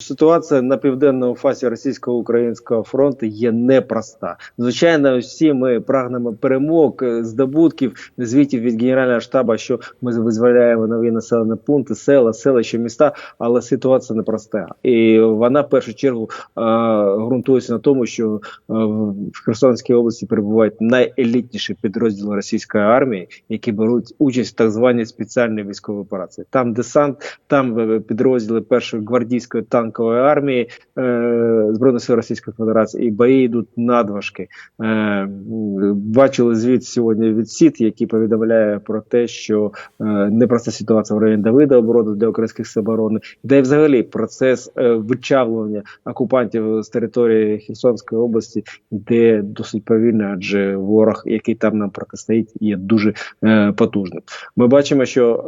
Ситуація на південному фасі російсько-українського фронту є непроста. Звичайно, всі ми прагнемо перемог, е, здобутків, звітів від генерального штабу, що ми визволяємо нові населені пункти, села, селища, міста. Але ситуація непроста, і вона в першу чергу е, ґрунтується на тому, що е, в Херсонській області перебувають найелітніші підрозділи російської армії, які беруть участь в так званій спеціальній військовій операції. Там десант, там підрозділи першої гвардійської танкової армії е, збройних сил Російської Федерації, і бої йдуть надважки. Е, бачили звіт сьогодні від СІД, який повідомляє про те, що е, непроста ситуація в районі Давида оборони для українських оборони, де взагалі процес вичавлення окупантів з території Херсонської області йде досить повільно, адже ворог, який там нам протистоїть, є дуже потужним. Ми бачимо, що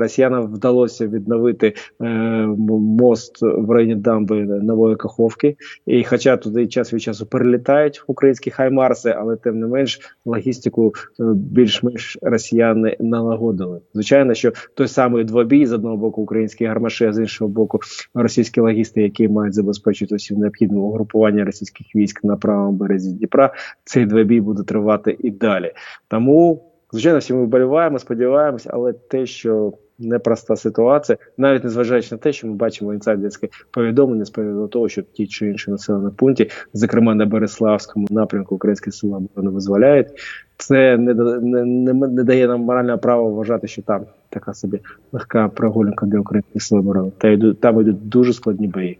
росіянам вдалося відновити мост в районі дамби Нової Каховки. І хоча туди час від часу перелітають українські хаймарси, але тим не менш логістику е, більш-менш росіяни налагодили. Звичайно, що той самий двобій з одного боку українські гармаші, а з іншого боку російські логісти, які мають забезпечити усі необхідне угрупування російських військ на правому березі Дніпра, цей двобій буде тривати і далі. Тому Звичайно, всі ми вболіваємо, сподіваємось, але те, що непроста ситуація, навіть незважаючи на те, що ми бачимо інсайдерське повідомлення з приводу того, що ті чи інші населені пункті, зокрема на Береславському напрямку Українські села не визволяють, це не, не, не, не дає нам морального права вважати, що там така собі легка прогулянка для українських сил оборони. Та йду там йдуть дуже складні бої.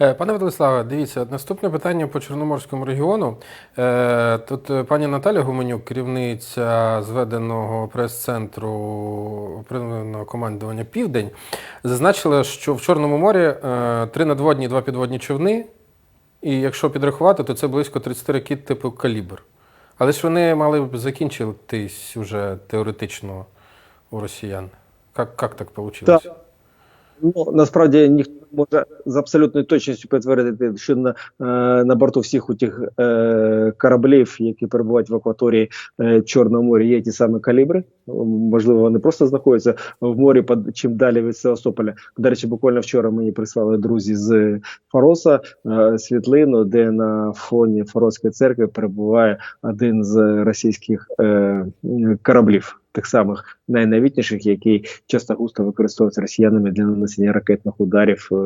Е, Пане Владиславе, дивіться, наступне питання по Чорноморському регіону. Е, Тут е, пані Наталя Гуменюк, керівниця зведеного прес-центру оперативного командування Південь, зазначила, що в Чорному морі три надводні два підводні човни. І якщо підрахувати, то це близько 30 ракет типу калібр. Але ж вони мали б закінчитись уже теоретично у росіян. Як, так вийшло? Ну насправді ніхто може з абсолютною точністю підтвердити, що на, е, на борту всіх у тих е, кораблів, які перебувають в акваторії е, Чорного моря, є ті самі калібри. Можливо, вони просто знаходяться в морі под- чим далі від Севастополя. До речі, буквально вчора мені прислали друзі з Фароса е, світлину, де на фоні Фароської церкви перебуває один з російських е, кораблів. Тих самих найновітніших, які часто густо використовуються росіянами для нанесення ракетних ударів е,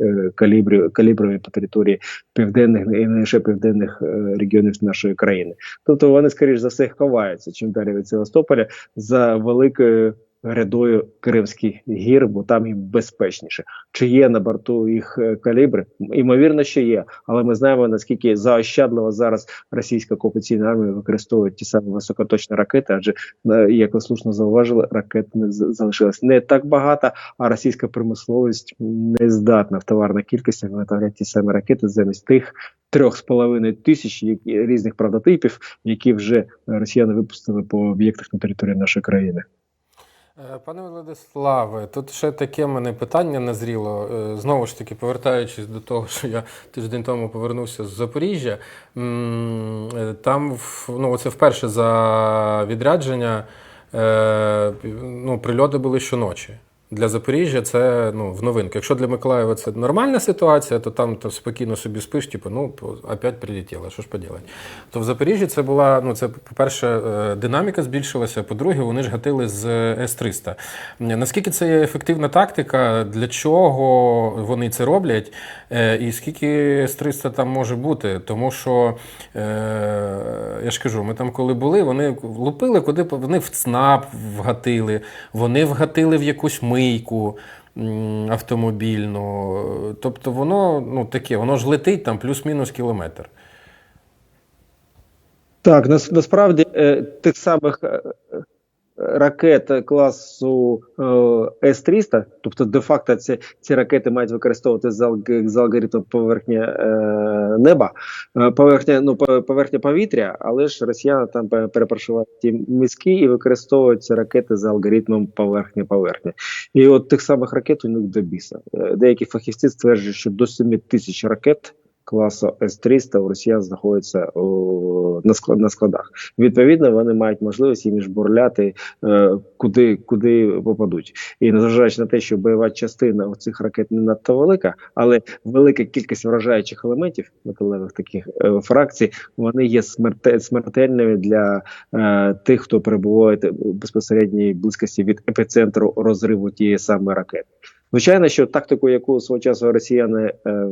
е, калібрів каліброві по території південних і не лише південних е, регіонів нашої країни. Тобто вони, скоріш за все, ховаються чим далі від Севастополя за великою грядою Кримських гір, бо там їм безпечніше. Чи є на борту їх е, калібри? Ймовірно, що є, але ми знаємо наскільки заощадливо зараз російська окупаційна армія використовує ті самі високоточні ракети, адже е, як ви слушно зауважили, ракет не залишилось не так багато, а російська промисловість не здатна в товарних кількостях виготовляти ті самі ракети замість тих. Трьох з половиною тисяч різних правдотипів, які вже росіяни випустили по об'єктах на території нашої країни. Е, Пане Владиславе, тут ще таке мене питання назріло. Е, Знову ж таки, повертаючись до того, що я тиждень тому повернувся з Запоріжжя, е, там ну, це вперше за відрядження ну, прильоти були щоночі. Для Запоріжжя це ну, в новинку. Якщо для Миколаєва це нормальна ситуація, то там то спокійно собі спиш, типу, ну, опять прилетіло, що ж поділати. То в Запоріжжі це була, ну, це, по-перше, е, динаміка збільшилася, по-друге, вони ж гатили з С-300. Наскільки це є ефективна тактика, для чого вони це роблять, е, і скільки С-300 там може бути? Тому що, е, я ж кажу, ми там коли були, вони лупили, куди вони в ЦНАП вгатили, вони вгатили в якусь мийку автомобільну. Тобто воно ну, таке, воно ж летить там плюс-мінус кілометр. Так, нас, насправді е, тих самих е, ракет класу е, С-300, тобто де-факто ці, ці ракети мають використовувати за алгоритмом поверхня е, неба, е, поверхня, ну, поверхня повітря, але ж росіяни там пе- ті мізки і використовують ці ракети за алгоритмом поверхня-поверхня. І от тих самих ракет у них до біса. Е, Деякі фахівці стверджують, що до 7 тисяч ракет класу С-300 у росіян знаходяться о, на, склад, на складах. Відповідно, вони мають можливість їм жбурляти е, куди, куди попадуть. І незважаючи на те, що бойова частина у цих ракет не надто велика, але велика кількість вражаючих елементів металевих таких е, фракцій, вони є смерте, смертельними для е, тих, хто перебуває безпосередній близькості від епіцентру розриву тієї самої ракети. Звичайно, що тактику, яку свого часу росіяни е,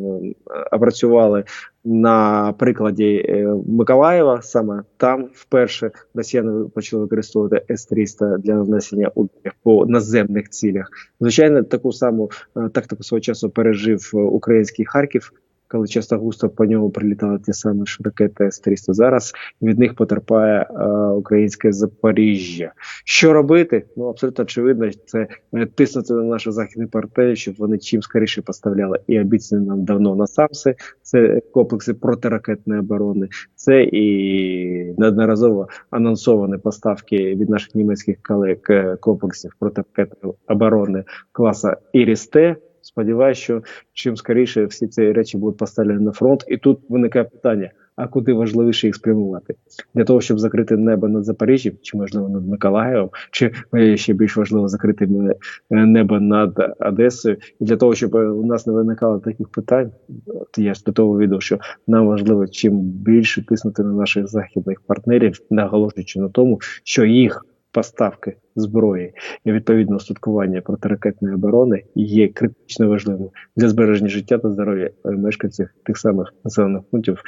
опрацювали на прикладі е, Миколаєва, саме там вперше росіяни почали використовувати С-300 для нанесення ударів по наземних цілях. Звичайно, таку саму е, тактику свого часу пережив е, український Харків. Коли часто густо по ньому прилітали ті самі ж ракети С-300. Зараз від них потерпає е, українське Запоріжжя. Що робити? Ну абсолютно очевидно, це е, тиснути на наші західні партнери, щоб вони чим скоріше поставляли і обіцяні нам давно на САМСи, це комплекси протиракетної оборони, це і неодноразово анонсовані поставки від наших німецьких колег е, комплексів протиракетної оборони класа Іріс-Т. Сподіваюся, що чим скоріше всі ці речі будуть поставлені на фронт, і тут виникає питання: а куди важливіше їх спрямувати? Для того, щоб закрити небо над Запоріжжям, чи можливо над Миколаєвом, чи е, ще більш важливо закрити е, небо над Одесою, і для того, щоб е, у нас не виникало таких питань, от я ж до того відео, що нам важливо чим більше тиснути на наших західних партнерів, наголошуючи на тому, що їх поставки зброї і відповідно устаткування протиракетної оборони є критично важливим для збереження життя та здоров'я мешканців тих самих населених пунктів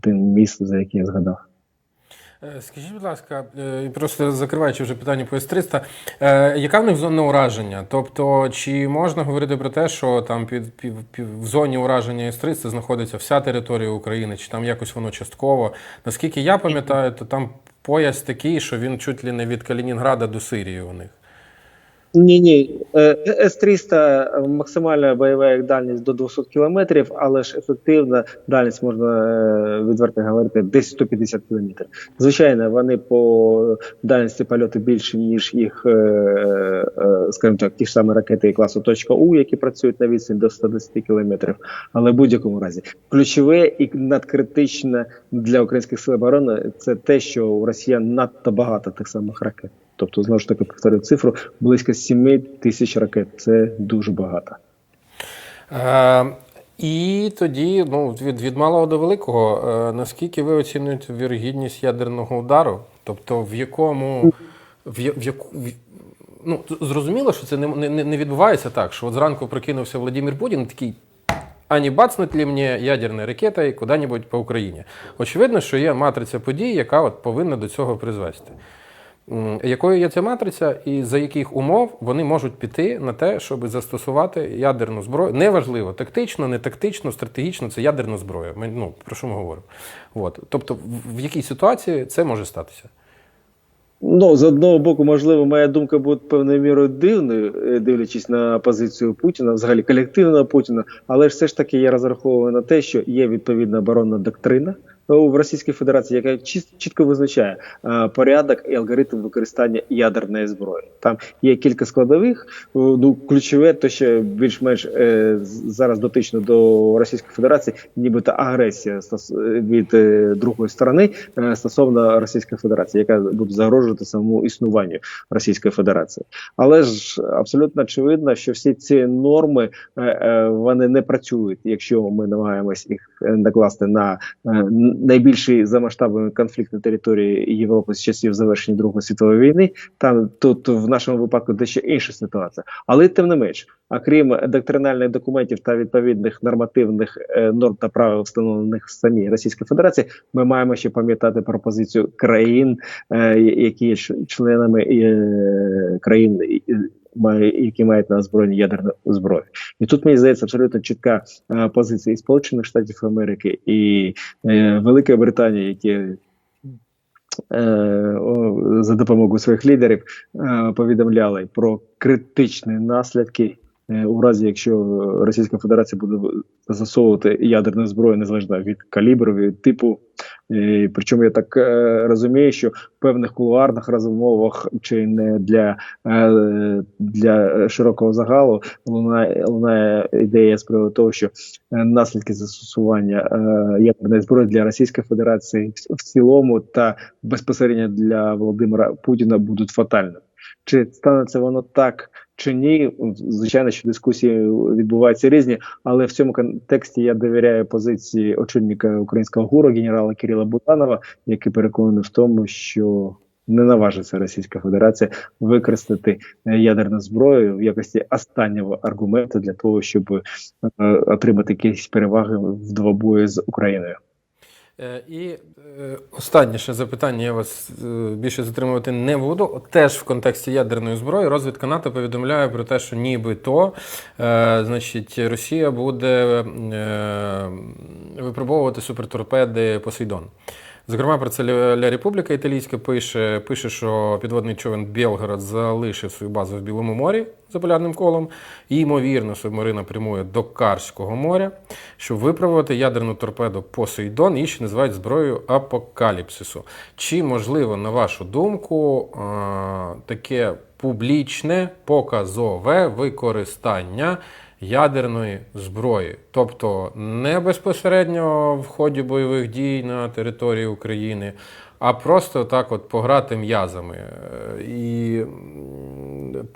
тим міст, за які я згадав. Скажіть, будь ласка, е, просто закриваючи вже питання по С-300, е, яка в них зона ураження? Тобто, чи можна говорити про те, що там під, під, під в зоні ураження С-300 знаходиться вся територія України, чи там якось воно частково? Наскільки я пам'ятаю, то там пояс такий, що він чуть ли не від Калінінграда до Сирії у них. Ні, ні, С-300 максимальна бойова дальність до 200 кілометрів, але ж ефективна дальність можна відверто говорити десь 150 кілометрів. Звичайно, вони по дальності польоту більше, ніж їх, скажімо так, ті ж самі ракети класу .У, які працюють на відстані до 110 кілометрів. Але в будь-якому разі ключове і надкритичне для українських сил оборони це те, що у росіян надто багато тих самих ракет. Тобто, знову ж таки, повторюю цифру, близько 7 тисяч ракет. Це дуже багато. Е, і тоді, ну, від від малого до великого, е, наскільки ви оцінюєте вірогідність ядерного удару? Тобто, в якому. В, в яку, в, ну, Зрозуміло, що це не, не, не відбувається так, що от зранку прокинувся Владимир Путін і такий. А не бацнуть ли мені ядерною ракетою куди-небудь по Україні? Очевидно, що є матриця подій, яка от повинна до цього призвести. Якою є ця матриця, і за яких умов вони можуть піти на те, щоб застосувати ядерну зброю? Неважливо, тактично, не тактично, стратегічно це ядерна зброя. Ми, ну, Про що ми говоримо? От. Тобто, в, якій ситуації це може статися? Ну, з одного боку, можливо, моя думка буде певною мірою дивною, дивлячись на позицію Путіна, взагалі колективного Путіна, але ж все ж таки я розраховую на те, що є відповідна оборонна доктрина в Російській Федерації, яка чітко визначає е, порядок і алгоритм використання ядерної зброї. Там є кілька складових. Ну ключове, то що більш-менш е, зараз дотично до Російської Федерації, нібито агресія від е, другої сторони е, стосовно Російської Федерації, яка буде загрожувати самому існуванню Російської Федерації. Але ж абсолютно очевидно, що всі ці норми е, е, вони не працюють, якщо ми намагаємось їх накласти на е, найбільший за масштабами конфлікт на території Європи з часів завершення Другої світової війни. Там тут в нашому випадку дещо інша ситуація, але тим не менш, окрім доктринальних документів та відповідних нормативних е, норм та правил, встановлених в самій Російській Федерації, ми маємо ще пам'ятати про позицію країн, е, які є членами е, країн які мають на озброєнні ядерну зброю. І тут мені здається абсолютно чітка е, позиція і Сполучених Штатів Америки і е, Великої Британії, які е, за допомогою своїх лідерів повідомляли про критичні наслідки у разі, якщо Російська Федерація буде застосовувати ядерну зброю незалежно від калібру, від типу. І, причому я так е, розумію, що в певних кулуарних розмовах чи не для, е, для широкого загалу лунає, лунає ідея з приводу того, що е, наслідки застосування е, ядерної зброї для Російської Федерації в, в цілому та безпосередньо для Володимира Путіна будуть фатальними. Чи станеться воно так чи ні? Звичайно, що дискусії відбуваються різні, але в цьому контексті я довіряю позиції очільника українського гуру генерала Кирила Буданова, який переконаний в тому, що не наважиться Російська Федерація використати ядерну зброю в якості останнього аргументу для того, щоб е, отримати якісь переваги в двобої з Україною. Е, і е, останнє ще запитання, я вас е, більше затримувати не буду. Теж в контексті ядерної зброї розвідка НАТО повідомляє про те, що нібито значить, Росія буде випробовувати суперторпеди Посейдон. Зокрема, про це Ля Републіка Італійська пише, пише, що підводний човен Білгород залишив свою базу в Білому морі за полярним колом. І, ймовірно, субмарина прямує до Карського моря, щоб виправити ядерну торпеду Посейдон, її ще називають зброєю апокаліпсису. Чи можливо, на вашу думку, таке публічне показове використання? Ядерної зброї, тобто не безпосередньо в ході бойових дій на території України, а просто так от пограти м'язами. І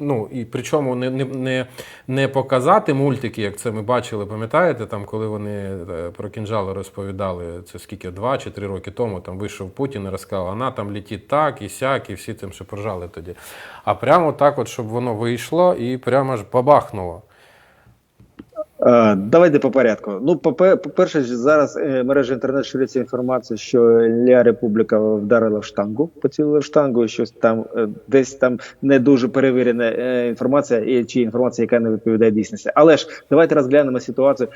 ну, і причому не не, не, показати мультики, як це ми бачили, пам'ятаєте, там, коли вони е, про кінжали розповідали, це скільки, два чи три роки тому там вийшов Путін і розказав, вона там літить так і сяк, і всі цим ще поржали тоді. А прямо так, от, щоб воно вийшло і прямо ж бабахнуло. Е, давайте по порядку. Ну, по-перше, зараз е, мережа інтернет шириться інформація, що Ля Републіка вдарила в штангу, поцілила в штангу, щось там е, десь там не дуже перевірена інформація, і чи інформація, яка не відповідає дійсності. Але ж давайте розглянемо ситуацію,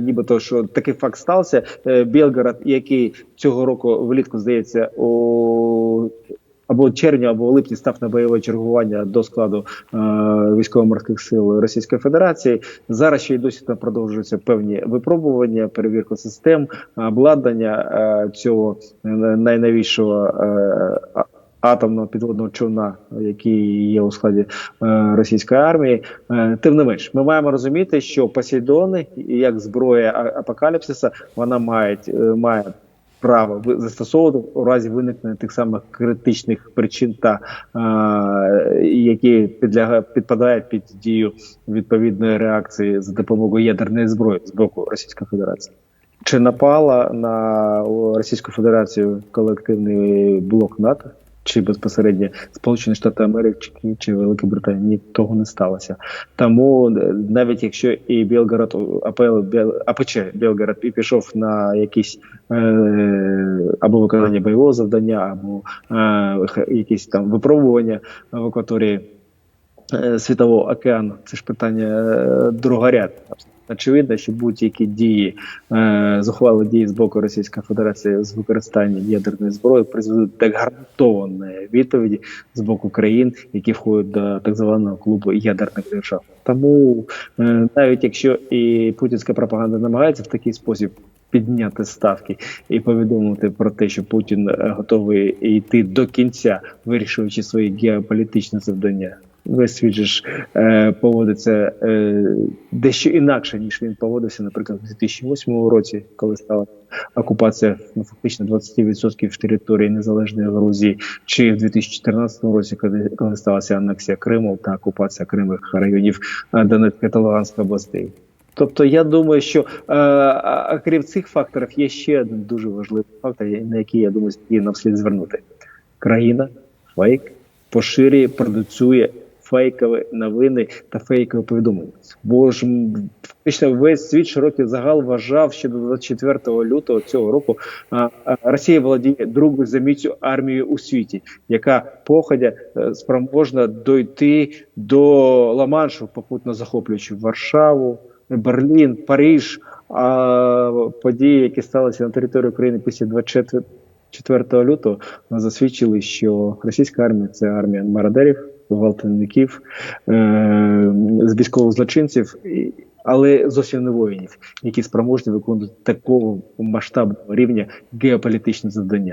нібито що такий факт стався. Білгород, який цього року влітку здається у або червня, або липні став на бойове чергування до складу е, військово-морських сил Російської Федерації. Зараз ще й досі там продовжуються певні випробування, перевірка систем, обладнання е, цього найновішого е, атомного підводного човна, який є у складі е, російської армії. Е, тим не менш, ми маємо розуміти, що Посейдони, як зброя апокаліпсиса, вона має, е, має право застосовувати у разі виникнення тих самих критичних причин, та е, які підлягають підпадають під дію відповідної реакції за допомогою ядерної зброї з боку Російської Федерації. Чи напала на Російську Федерацію колективний блок НАТО? Чи безпосередньо Сполучені Штати Америки чи Велика Британія ні того не сталося. Тому е, навіть якщо і Білгород АПЛ АПЧ Білгород і пішов на якісь е, або виконання бойового завдання, або е, якісь там випробування в акваторії Світового океану, це ж питання е, другорядне. Очевидно, що будь-які дії е, зухвали дії з боку Російської Федерації з використанням ядерної зброї призведуть до гарантованої відповіді з боку країн, які входять до так званого клубу ядерних держав. Тому е, навіть якщо і путінська пропаганда намагається в такий спосіб. Підняти ставки і повідомити про те, що Путін е, готовий йти до кінця, вирішуючи свої геополітичні завдання весь світ ж е, поводиться е, дещо інакше, ніж він поводився, наприклад, у 2008 році, коли стала окупація ну, фактично 20% території незалежної Грузії, чи в 2014 році, коли, коли сталася анексія Криму та окупація Кримих районів е, Донецька та Луганської областей. Тобто я думаю, що е, крім цих факторів є ще один дуже важливий фактор, на який я думаю, слід звернути. Країна фейк поширює, продуцює фейкові новини та фейкові повідомлення. Бо ж фактично весь світ широкий загал вважав, що до 24 лютого цього року Росія володіє другою за міцю армією у світі, яка походя е, спроможна дойти до Ла-Маншу, попутно захоплюючи Варшаву, Берлін, Париж. А події, які сталися на території України після 24 4 лютого, засвідчили, що російська армія це армія мародерів, гвалтівників, е, з військових злочинців. Але зовсім не воїнів, які спроможні виконувати такого масштабного рівня геополітичне завдання.